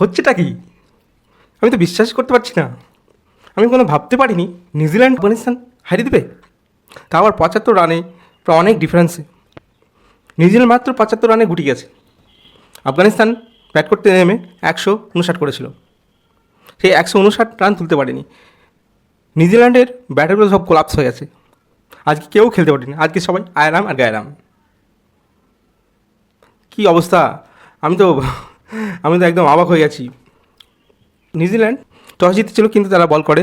হচ্ছেটা কি? আমি তো বিশ্বাস করতে পারছি না। আমি কোনো ভাবতে পারিনি নিউজিল্যান্ড আফগানিস্তান হারিয়ে দেবে। তা আবার পঁচাত্তর রানে প্রায় অনেক ডিফারেন্সে নিউজিল্যান্ড মাত্র পঁচাত্তর রানে গুটি গেছে। আফগানিস্তান ব্যাট করতে নেমে একশো উনষাট করেছিল। সেই একশো উনষাট রান তুলতে পারেনি। নিউজিল্যান্ডের ব্যাটারগুলো সব কোলাপস হয়ে গেছে। আজকে কেউ খেলতে পারেনি। আজকে সবাই আয়রাম আর গায়রাম। কী অবস্থা? আমি তো আমি তো একদম অবাক হয়ে গেছি। নিউজিল্যান্ড টস জিতেছিল কিন্তু তারা বল করে।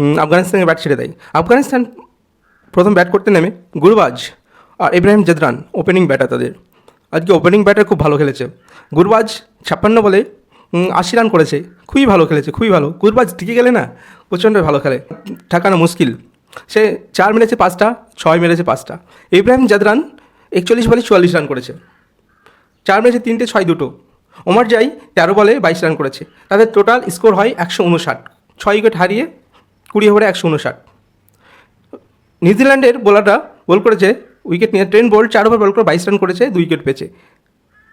উম, আফগানিস্তানকে ব্যাট ছেড়ে দেয়। আফগানিস্তান প্রথম ব্যাট করতে নেমে গুরবাজ আর ইব্রাহিম জেদরান ওপেনিং ব্যাটার তাদের। আজকে ওপেনিং ব্যাটার খুব ভালো খেলেছে। গুরবাজ ছাপ্পান্ন বলে আশি রান করেছে। খুবই ভালো খেলেছে খুবই ভালো। গুরবাজ টিকে গেলে না প্রচণ্ড ভালো খেলে। ঠেকানো মুশকিল। সে চার মেরেছে পাঁচটা ছয় মেরেছে পাঁচটা। ইব্রাহিম জাদরান একচল্লিশ বলে চুয়াল্লিশ রান করেছে। চার ম্যাচে তিনটে ছয় দুটো। ওমার জাই তেরো বলে বাইশ রান করেছে। তাদের টোটাল স্কোর হয় একশো উনষাট। ছয় উইকেট হারিয়ে কুড়ি ওভারে একশো উনষাট। নিউজিল্যান্ডের বোলাররা বল করেছে উইকেট নিয়ে ট্রেন বোল্ট চার ওভার বল করে বাইশ রান করেছে, দুই উইকেট পেয়েছে।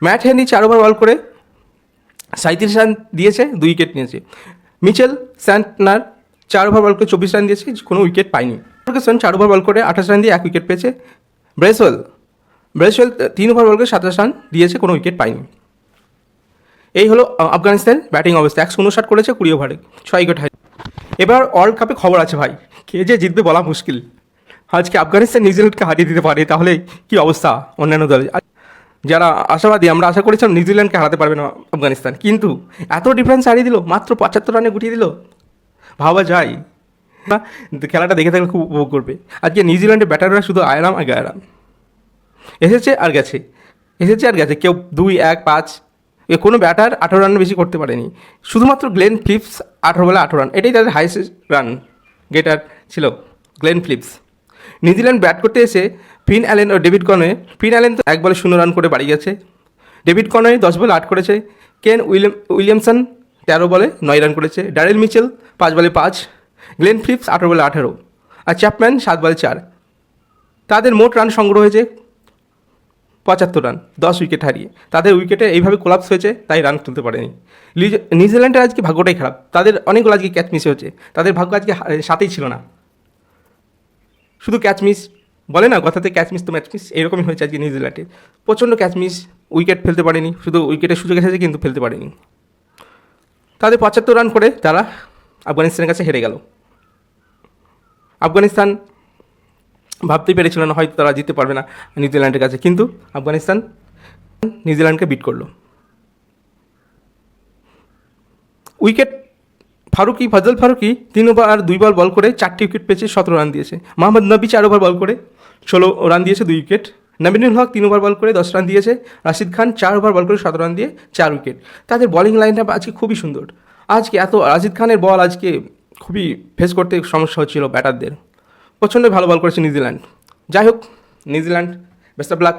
ম্যাট হেনরি চার ওভার বল করে সাঁত্রিশ রান দিয়েছে, দুই উইকেট নিয়েছে। মিচেল স্যান্টনার চার ওভার বল করে চব্বিশ রান দিয়েছে, কোনো উইকেট পায়নি। ফার্গুসন চার ওভার বল করে আঠাশ রান দিয়ে এক উইকেট পেয়েছে। ব্রেসওয়েল ব্রেসওয়েল তিন ওভার বল করে সাতাশ রান দিয়েছে, কোনো উইকেট পায়নি। এই হলো আফগানিস্তান ব্যাটিং অবস্থা। একশো উনষাট করেছে, কুড়ি ওভারে, ছয় উইকেট হাই এবার ওয়ার্ল্ড কাপে খবর আছে ভাই। কে যে জিতবে বলা মুশকিল। আজকে আফগানিস্তান নিউজিল্যান্ডকে হারিয়ে দিতে পারে, তাহলে কি অবস্থা অন্যান্য দলে? যারা আশাবাদী, আমরা আশা করেছিলাম নিউজিল্যান্ডকে হারাতে পারবে না আফগানিস্তান। কিন্তু এত ডিফারেন্স হারিয়ে দিল, মাত্র পঁচাত্তর রানে গুটিয়ে দিল। ভাবা যায়। খেলাটা দেখে থাকলে খুব উপভোগ করবে। আজকে নিউজিল্যান্ডের ব্যাটাররা শুধু আয়রাম আর গায়রাম। এসেছে আর গেছে। এসেছে আর গেছে। কেউ দুই, এক, পাঁচ কোনো ব্যাটার আঠারো রান বেশি করতে পারেনি। শুধুমাত্র গ্লেন ফ্লিপস আঠারো বলে আঠারো রান এটাই তাদের হাইয়েস্ট রান গেটার ছিল গ্লেন ফ্লিপস নিউজিল্যান্ড ব্যাট করতে এসে ফিন অ্যালেন ও ডেভিড কনওয়ে ফিন অ্যালেন তো এক বলে শূন্য রান করে বাড়ি গেছে। ডেভিড কনওয়ে দশ বলে আট করেছে। কেন উইলিয়াম উইলিয়ামসন তেরো বলে নয় রান করেছে। ড্যারেল মিচেল পাঁচ বলে পাঁচ। গ্লেন ফ্লিপস আঠারো বলে আঠেরো। আর চ্যাপম্যান সাত বলে চার। তাদের মোট রান সংগ্রহ হয়েছে পঁচাত্তর রান, দশ উইকেট হারিয়ে। তাদের উইকেটে এইভাবে কোলাপস হয়েছে, তাই রান তুলতে পারেনি। নিউজিল্যান্ডের আজকে ভাগ্যটাই খারাপ। তাদের অনেকগুলো আজকে ক্যাচ মিস হয়েছে। তাদের ভাগ্য আজকে সাথেই ছিল না। শুধু ক্যাচ মিস বলে না, কথাতে ক্যাচ মিস তো ম্যাচ মিস এরকমই হয়েছে আজকে নিউজিল্যান্ডে। প্রচণ্ড ক্যাচ মিস উইকেট ফেলতে পারেনি। শুধু উইকেটের সুযোগ এসেছে, কিন্তু ফেলতে পারেনি। তাদের পঁচাত্তর রান করে তারা আফগানিস্তানের কাছে হেরে গেল। আফগানিস্তান ভাবতেই পেরেছিল না, হয়তো তারা জিততে পারবে না নিউজিল্যান্ডের কাছে। কিন্তু আফগানিস্তান নিউজিল্যান্ডকে বিট করল। উইকেট, ফারুকি, ফজল ফারুকি তিন ওভার আর দুই বল বল করে চারটি উইকেট পেয়েছে, সতেরো রান দিয়েছে। মোহাম্মদ নবী চার ওভার বল করে ষোলো রান দিয়েছে, দুই উইকেট নবীনুল হক তিন ওভার বল করে দশ রান দিয়েছে। রাশিদ খান চার ওভার বল করে সতেরো রান দিয়ে চার উইকেট তাদের বোলিং লাইনটা আজকে খুবই সুন্দর। আজকে এত রাশিদ খানের বল আজকে খুবই ফেস করতে সমস্যা হচ্ছিল ব্যাটারদের প্রচণ্ড ভালো বল করেছে নিউজিল্যান্ড। যাই হোক নিউজিল্যান্ড বেস্ট অফ লাক।